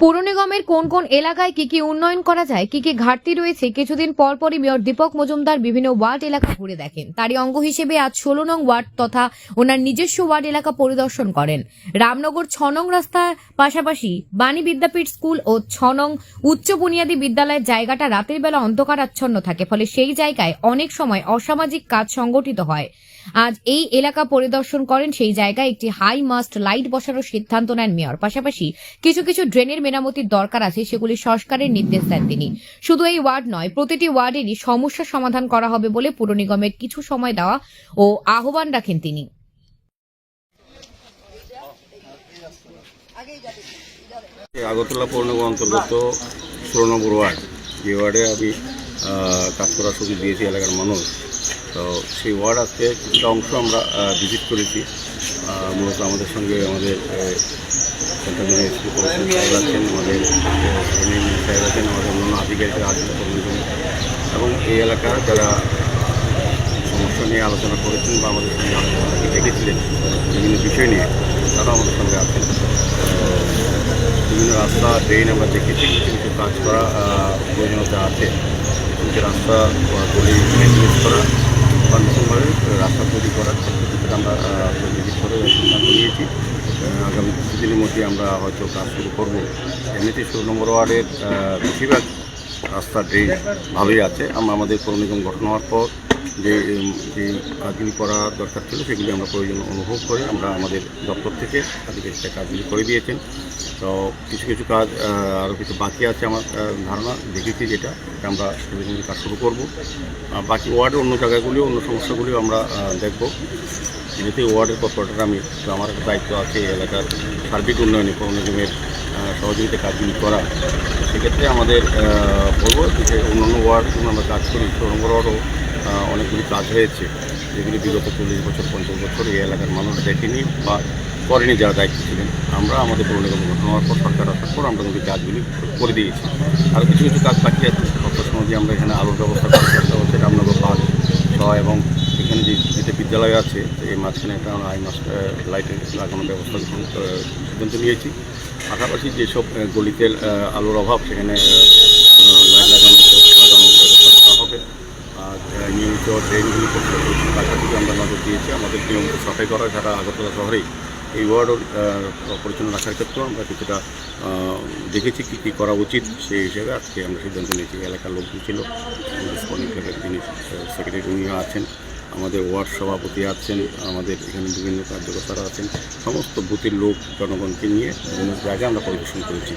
পৌর নিগমের কোন কোন এলাকায় কি কি উন্নয়ন করা যায়, কি কি ঘাটতি রয়েছে, কিছুদিন পর পরই মেয়র দীপক মজুমদার বিভিন্ন ওয়ার্ড এলাকা ঘুরে দেখেন। তারই অঙ্গ হিসেবে আজ ষোলো নং ওয়ার্ড তথা ওনার নিজস্ব ওয়ার্ড এলাকা পরিদর্শন করেন। রামনগর ছ নং রাস্তার পাশাপাশি বাণী বিদ্যাপীঠ স্কুল ও ছ নং উচ্চ বুনিয়াদী বিদ্যালয়ের জায়গাটা রাতের বেলা অন্ধকারাচ্ছন্ন থাকে, ফলে সেই জায়গায় অনেক সময় অসামাজিক কাজ সংগঠিত হয়। আজ এই এলাকা পরিদর্শন করেন, সেই জায়গায় একটি হাই মাস্ট লাইট বসানোর সিদ্ধান্ত নেন মেয়র। পাশাপাশি কিছু কিছু ড্রেনের মেরামতির দরকার আছে, সেগুলি সংস্কারের নির্দেশ দেন তিনি। শুধু এই ওয়ার্ড নয়, প্রতিটি ওয়ার্ডেরই সমস্যা সমাধান করা হবে বলে পুর নিগমের কিছু সময় দেওয়া ও আহ্বান রাখেন তিনি। আগরতলা পৌর নিগম অন্তর্গত ষোলো নম্বর ওয়ার্ড, যে ওয়ার্ডে আমি কাজ করার সুযোগ দিয়েছি এলাকার মানুষ। তো সেই ওয়ার্ড আজকে কিছুটা অংশ আমরা ভিজিট করেছি। মূলত আমাদের সঙ্গে আমাদের সাহেব আছেন, আমাদের সাহেব আছেন, আমাদের অন্যান্য আধিকারিকরা আছেন এবং এই এলাকার যারা সমস্যা নিয়ে আলোচনা করেছেন বা আমাদের সঙ্গে আলোচনা দেখেছিলেন বিভিন্ন বিষয় নিয়ে তারা আমাদের সঙ্গে আছেন। বিভিন্ন রাস্তা ড্রেন আমরা দেখেছি, কিছু কাজ করা প্রয়োজনীয়তা আছে। রাস্তা গলি মেনটেন্স করা বা নতুনভাবে রাস্তা তৈরি করার ক্ষেত্রে আমরা ভিজিট নিয়েছি। আগামী কিছুদিনের মধ্যে আমরা হয়তো কাজ শুরু করব। এমনিতে ষোলো নম্বর ওয়ার্ডের বেশিরভাগ রাস্তা ড্রেন ভালোই আছে। আমরা আমাদের পৌর নিগম গঠন হওয়ার পর যে যে কাজগুলি করা দরকার ছিল সেগুলি আমরা প্রয়োজন অনুভব করে আমরা আমাদের দপ্তর থেকে আধিকারিকরা কাজগুলি করে দিয়েছেন। তো কিছু কিছু কাজ আরও কিছু বাকি আছে আমার ধারণা দেখেছি যেটা আমরা কাজ শুরু করব। বাকি ওয়ার্ডের অন্য জায়গাগুলিও অন্য সমস্যাগুলিও আমরা দেখব। যেহেতু ওয়ার্ডের কর্পোরেটর আমি আমার দায়িত্ব আছে এলাকার সার্বিক উন্নয়নে আহ, সহযোগিতা কাজগুলি করা। সেক্ষেত্রে আমাদের বলব যে অন্যান্য ওয়ার্ডগুলো আমরা কাজ করি ষোলো ওয়ার্ডও অনেকগুলি কাজ হয়েছে। যেগুলি বিগত চল্লিশ বছর, পঞ্চাশ বছর এই এলাকার মানুষ দেখেনি বা করেনি যারা দায়িত্ব ছিলেন। আমরা আমাদের পৌর নিগম গঠন হওয়ার পর সরকার আসার পর আমরা কিন্তু কাজগুলি করে দিয়েছি। আর কিছু কিছু কাজ বাকি আছে। সপ্তাহ সময় আমরা এখানে আলোর ব্যবস্থা করার চেষ্টা হচ্ছে রামনগর পাঁচ ছয় এবং এখানে যে যেটা বিদ্যালয় আছে এই মাঝখানে একটা আমরা আই মাস লাইটের লাগানোর ব্যবস্থা সিদ্ধান্ত নিয়েছি। পাশাপাশি যেসব গলিতে আলোর অভাব, সেখানে লাইট লাগানো লাগানোর ব্যবস্থা হবে। আর নিয়মিত ড্রেনগুলি থেকে আমরা নজর দিয়েছি, আমাদের নিয়মিত সাফাই করা যারা আগরতলা শহরেই এই ওয়ার্ড পরিচ্ছন্ন রাখার ক্ষেত্রেও আমরা কিছুটা দেখেছি কী কী করা উচিত সেই হিসেবে আজকে আমরা সিদ্ধান্ত নিয়েছি। এলাকার লোকজন ছিল ক্লাবের সেক্রেটারি উনিও আছেন। আমাদের ওয়ার্ড সভাপতি আছেন, আমাদের এখানে বিভিন্ন কার্যকর্তারা আছেন, সমস্ত বুথের লোক জনগণকে নিয়ে বিভিন্ন জায়গায় আমরা পরিবেশন করেছি।